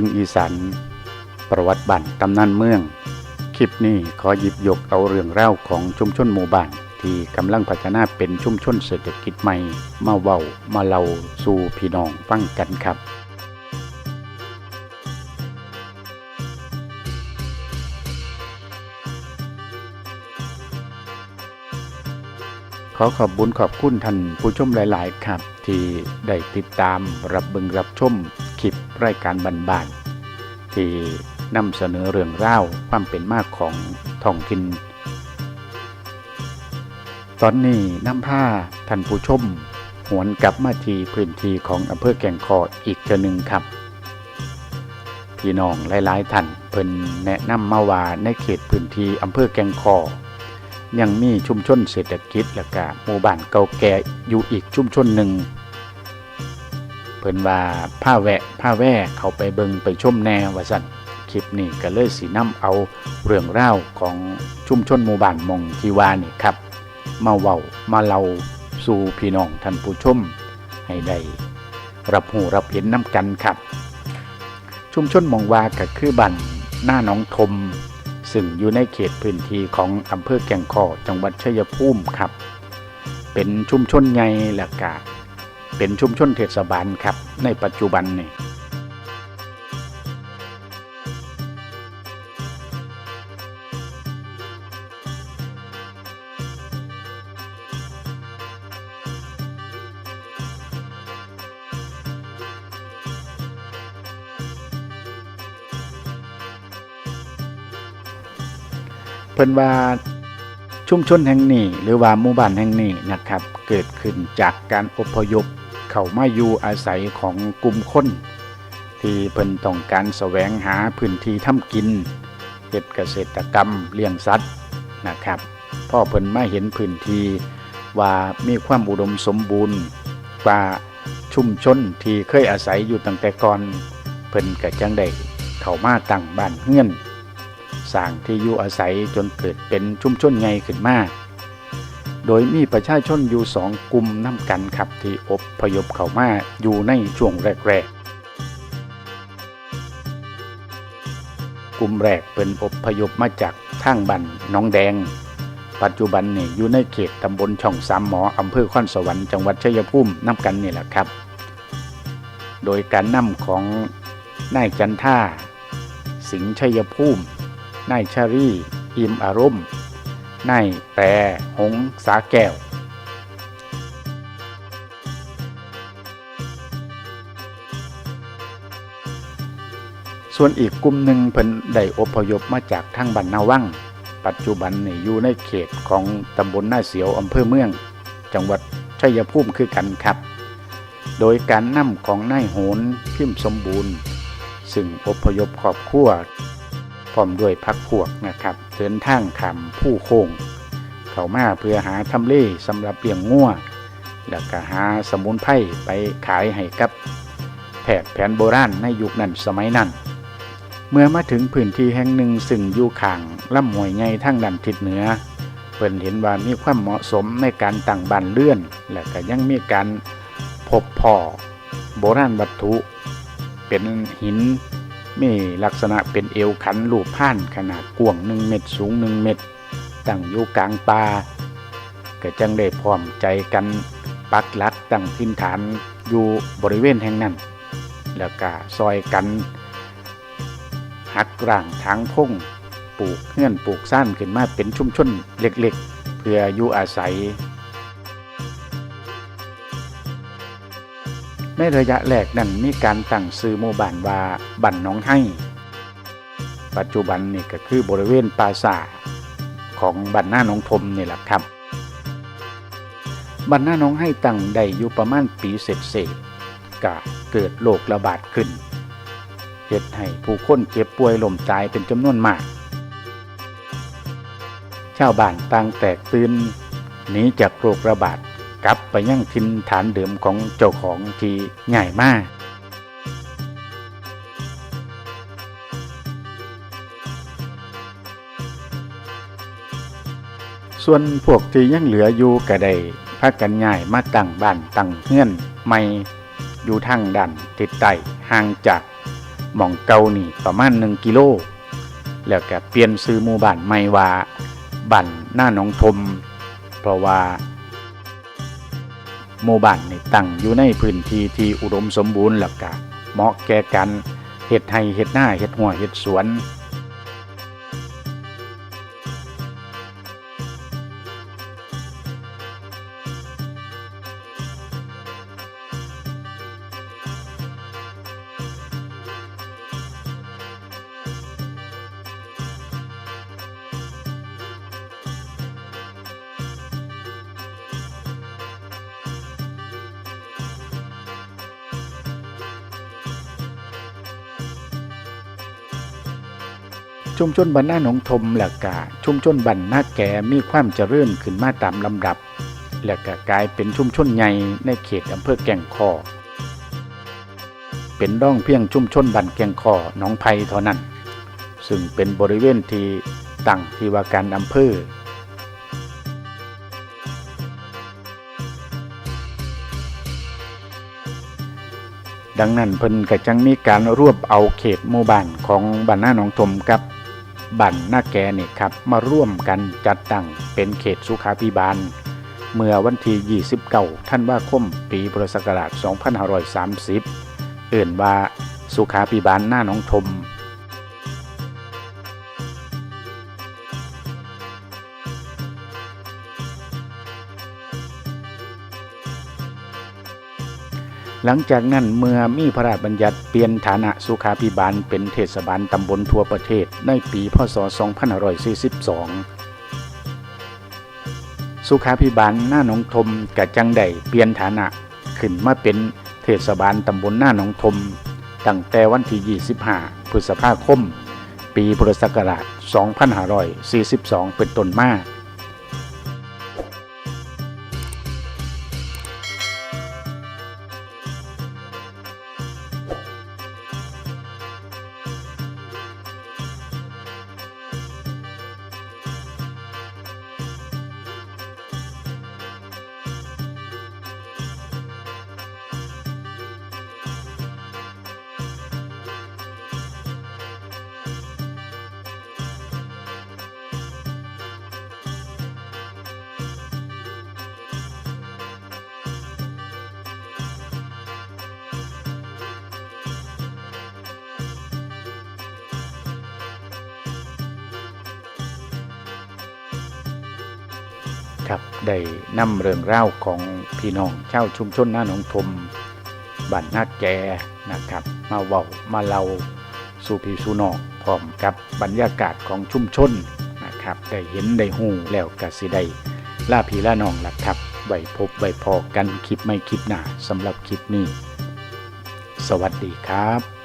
บึงอีสานประวัติบ้านตำนานเมือง คลิปนี้ขอหยิบยกเอาเรื่องเล่าของชุมชนหมู่บ้านที่กำลังพัฒนาเป็นชุมชนเศรษฐกิจใหม่ มาเว้ามาเล่าสู่พี่น้องฟังกันครับ ขอขอบบุญขอบคุณท่านผู้ชมหลาย ๆ ครับ ที่ได้ติดตามรับบิงรับชม คลิปรายการบันๆที่นำเสนอเรื่องเล่าวความเป็นมากของท้องถิ่นตอนนี้นำผ้าท่านผู้ชม หวนกลับมาที่พื้นที่ของอำเภอแก่งคออีกเทื่อหนึ่งครับ พี่น้องหลายๆท่านเพิ่นแนะนำมาว่าในเขตพื้นที่อำเภอแก่งคอยังมีชุมชนเศรษฐกิจและก็หมู่บ้านเก่าแก่อยู่อีกชุมชนหนึ่ง เพิ่นว่าผ้าแวะผ้าแว่เขาไปเบิงไปชมแนวว่าสั่นคลิปนี้ก็เลยสีน้ำเอาเรื่องราวของชุมชนหมู่บ้านมงทีวานี่ครับ มาเว้ามาเล่าสู่พี่น้องท่านผู้ชมให้ได้รับหูรับเห็นน้ำกันครับ ชุมชนมองวาก็คือบ้านหน้าหนองทม ซึ่งอยู่ในเขตพื้นที่ของอำเภอแก่งคอจังหวัดชัยภูมิครับ เป็นชุมชนใหญ่และกะ เป็นชุมชนเทศบาลครับ ในปัจจุบันนี่เพิ่นว่าชุมชนแห่งนี้หรือว่าหมู่บ้านแห่งนี้นะครับ เกิดขึ้นจากการอพยพ เข้ามาอยู่อาศัยของกลุ่มคน ที่เพิ่นต้องการแสวงหาพื้นที่ทำกินเฮ็ดเกษตรกรรมเลี้ยงสัตว์นะครับพ่อเพิ่นมาเห็นพื้นที่ว่ามีความอุดมสมบูรณ์กว่าชุมชนที่เคยอาศัยอยู่ตั้งแต่ก่อนเพิ่นก็จังได้เข้ามาตั้งบ้านเฮือนสร้างที่อยู่อาศัยจนเกิดเป็นชุมชนใหญ่ขึ้นมา โดยมีประชาชนอยู่สองกลุ่มน้ำกันครับที่อบพยพเข้ามาอยู่ในช่วงแรกๆ กลุ่มแรกเป็นอบพยพมาจากทางบันน้องแดง ปัจจุบันนี่อยู่ในเขตตำบลช่องสามหมออำเภอข้อนสวรรค์จังหวัดชัยภูมิน้ำกันนี่แหละครับ โดยการนำของนายจันท่า สิงห์ชัยภูมินายชารีอิมอารมณ์ ในแปรหงสาแก้วส่วนอีกกลุ่มหนึ่งเพิ่นได้อพยพมาจากทางบันนาวังปัจจุบันนี่อยู่ในเขตของตำบลหน้าเสียวอำเภอเมือง จังหวัดชัยภูมิคือกันครับ โดยการนำของนายโหนพิมพ์สมบูรณ์ ซึ่งอพยพครอบครัว พร้อมด้วยพักพวกนะครับเดินทางขามผู้โคง เข้ามาเพื่อหาทำเลสำหรับเลี้ยงงัวแล้วก็หาสมุนไพรไปขายให้กับแพทย์แผนโบราณในยุคนั้นสมัยนั้น เมื่อมาถึงพื้นที่แห่งหนึ่งซึ่งอยู่ข้างลำหวยใหญ่ทางด้านทิศเหนือเพิ่นเห็นว่ามีความเหมาะสมในการตั้งบ้านเลื่อน และก็ยังมีการพบพ่อโบราณวัตถุ เป็นหิน มีลักษณะเป็นเอวขันรูปผ่านขนาดกว้างหนึ่งเมตรสูงหนึ่งเมตร ตั้งอยู่กลางป่าก็จังได้พร้อมใจกันปักหลักตั้งทินฐานอยู่บริเวณแห่งนั้น แล้วก็ซอยกัน หักร่างทางพงปลูกเฮือนปลูกซ่านขึ้นมาเป็นชุมชนเล็กๆ เพื่ออยู่อาศัย ในระยะแรกนั้นมีการตั้งซื้อหมู่บ้านว่าบันน้องให้ ปัจจุบันนี่ก็คือบริเวณปราสาทของบันหน้าหนองทมนี่แหละครับบันหน้าน้องให้ตั้งได้อยู่ประมาณปีเศษเศษก็เกิดโรคระบาดขึ้นเหตุให้ผู้คนเจ็บป่วยล้มตายเป็นจำนวนมาก ชาวบ้านต่างแตกตื่นหนีจากโรคระบาด กลับไปยังทินฐานเดิมของเจ้าของที่ใหญ่มากส่วนพวกที่ยังเหลืออยู่ก็ได้พากันง่ายมาตั้งบ้านตั้งเฮือนใหม่อยู่ทางด้านทิศใต้ห่างจากหม่องเก่านี่ประมาณ1กิโล แล้วก็เปลี่ยนซื้อหมู่บ้านใหม่ว่าบ้านหน้าหนองทม เพราะว่า หมู่บ้านนี่ตั้งอยู่ในพื้นที่ที่อุดมสมบูรณ์หลักกะเหมาะแก่การเห็ดไห่เห็ดหน้าเห็ดหัวเห็ดสวน ชุมชนบ้านหน้าหนองทมและกกาชุมชนบ้านนาแก่มีความเจริญขึ้นมาตามลำดับ และก็กลายเป็นชุมชนใหญ่ในเขตอำเภอแก่งคอเป็นร่องเพียงชุมชนบ้านแก่งคอหนองไผ่เท่านั้น ซึ่งเป็นบริเวณที่ตั้งที่ว่าการอำเภอดังนั้นเพิ่นก็จังมีการรวบเอาเขตหมู่บ้านของบ้านหน้าหนองทมกับ บั่นหน้าแกเนี่ครับมาร่วมกันจัดตั้งเป็นเขตสุขาภิบาล เมื่อวันที่29ท่านว่าคมปีพุทธศักราช 2530 เอื่นว่าสุขาภิบาลหน้าหนองทม หลังจากนั้นเมื่อมีพระราชบัญญัติเปลี่ยนฐานะสุขาภิบาลเป็นเทศบาลตำบลทั่วประเทศในปีพศ 2542 สุขาภิบาลหน้าหนองทมกะจังได้เปลี่ยนฐานะขึ้นมาเป็นเทศบาลตำบลหน้าหนองทมตั้งแต่วันที่ 25 พฤษภาคม ปีพุทธศักราช 2542 เป็นต้นมา ครับได้นำเรื่องเล่าของพี่น้องชาวชุมชนหน้าหนองทมบ้านนาแกนะครับ มาเว้ามาเล่าสู่พี่สู่น้องพร้อมกับบรรยากาศของชุมชนนะครับได้เห็นได้หูแล้วก็สิได้ล่าพี่ล่าน้องล่ะครับไว้พบไว้พอกันคลิปไม่คลิปหน้าสำหรับคลิปนี้ สวัสดีครับ